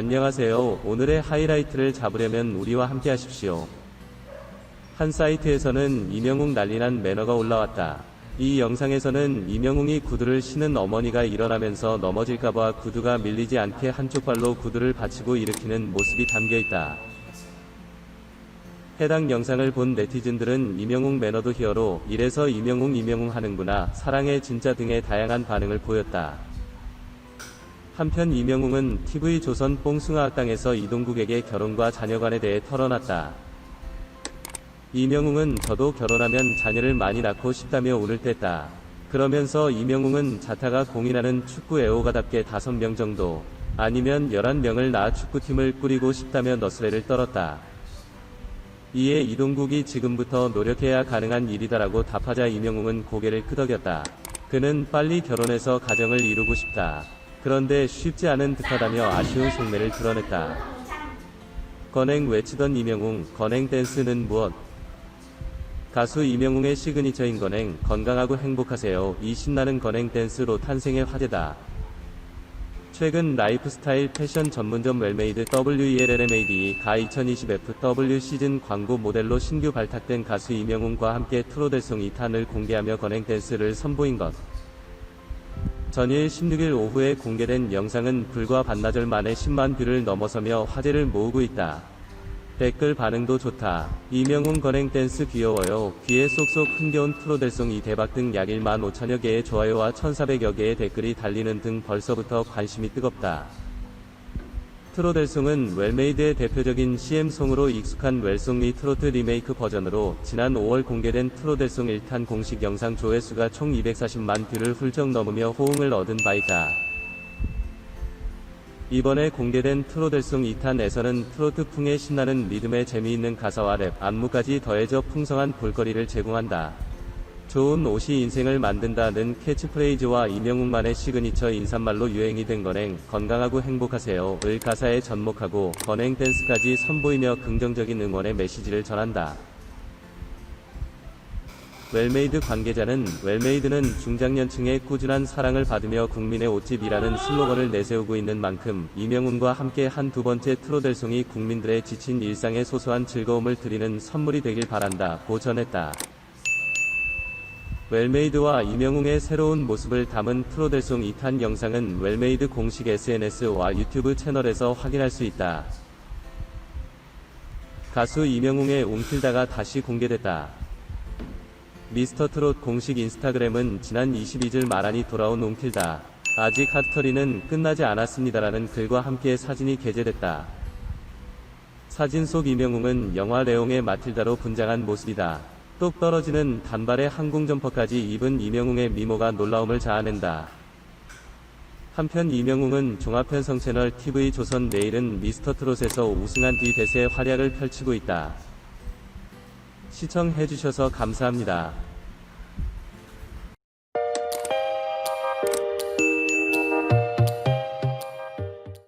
안녕하세요. 오늘의 하이라이트를 잡으려면 우리와 함께 하십시오. 한 사이트에서는 이명웅 난리난 매너가 올라왔다. 이 영상에서는 이명웅이 구두를 신은 어머니가 일어나면서 넘어질까봐 구두가 밀리지 않게 한쪽 발로 구두를 받치고 일으키는 모습이 담겨 있다. 해당 영상을 본 네티즌들은 이명웅 매너도 히어로 이래서 이명웅 이명웅 하는구나 사랑의 진짜 등의 다양한 반응을 보였다. 한편 이명웅은 TV조선 뽕숭아 학당에서 이동국에게 결혼과 자녀관에 대해 털어놨다. 이명웅은 저도 결혼하면 자녀를 많이 낳고 싶다며 운을 뗐다. 그러면서 이명웅은 자타가 공인하는 축구 애호가답게 5명 정도 아니면 11명을 낳아 축구팀을 꾸리고 싶다며 너스레를 떨었다. 이에 이동국이 지금부터 노력해야 가능한 일이다라고 답하자 이명웅은 고개를 끄덕였다. 그는 빨리 결혼해서 가정을 이루고 싶다. 그런데 쉽지 않은 듯하다며 아쉬운 속내를 드러냈다. 건행 외치던 이명웅, 건행 댄스는 무엇? 가수 이명웅의 시그니처인 건행, 건강하고 행복하세요. 이 신나는 건행 댄스로 탄생의 화제다. 최근 라이프스타일 패션 전문점 웰메이드 WELLMAD가 2020FW 시즌 광고 모델로 신규 발탁된 가수 이명웅과 함께 트로델송 2탄을 공개하며 건행 댄스를 선보인 것. 전일 16일 오후에 공개된 영상은 불과 반나절 만에 10만 뷰를 넘어서며 화제를 모으고 있다. 댓글 반응도 좋다. 이명웅 건행 댄스 귀여워요. 귀에 쏙쏙 흥겨운 프로델송 이 대박 등 약 1만 5천여 개의 좋아요와 1,400여 개의 댓글이 달리는 등 벌써부터 관심이 뜨겁다. 트로델송은 웰메이드의 대표적인 CM송으로 익숙한 웰송리 트로트 리메이크 버전으로 지난 5월 공개된 트로델송 1탄 공식 영상 조회수가 총 240만 뷰를 훌쩍 넘으며 호응을 얻은 바 있다. 이번에 공개된 트로델송 2탄에서는 트로트풍의 신나는 리듬에 재미있는 가사와 랩, 안무까지 더해져 풍성한 볼거리를 제공한다. 좋은 옷이 인생을 만든다는 캐치프레이즈와 이명웅만의 시그니처 인사말로 유행이 된 건행, 건강하고 행복하세요. 을 가사에 접목하고 건행 댄스까지 선보이며 긍정적인 응원의 메시지를 전한다. 웰메이드 관계자는 웰메이드는 중장년층의 꾸준한 사랑을 받으며 국민의 옷집이라는 슬로건을 내세우고 있는 만큼 이명웅과 함께 한 두 번째 트로델송이 국민들의 지친 일상에 소소한 즐거움을 드리는 선물이 되길 바란다 고 전했다. 웰메이드와 이명웅의 새로운 모습을 담은 트로델송 2탄 영상은 웰메이드 공식 SNS와 유튜브 채널에서 확인할 수 있다. 가수 이명웅의 웅킬다가 다시 공개됐다. 미스터트롯 공식 인스타그램은 지난 22일 마란이 돌아온 웅킬다. 아직 핫터리는 끝나지 않았습니다라는 글과 함께 사진이 게재됐다. 사진 속 이명웅은 영화 레옹의 마틸다로 분장한 모습이다. 똑 떨어지는 단발의 항공 점퍼까지 입은 이명웅의 미모가 놀라움을 자아낸다. 한편 이명웅은 종합편성 채널 TV 조선 내일은 미스터트롯에서 우승한 뒤 대세 활약을 펼치고 있다. 시청해주셔서 감사합니다.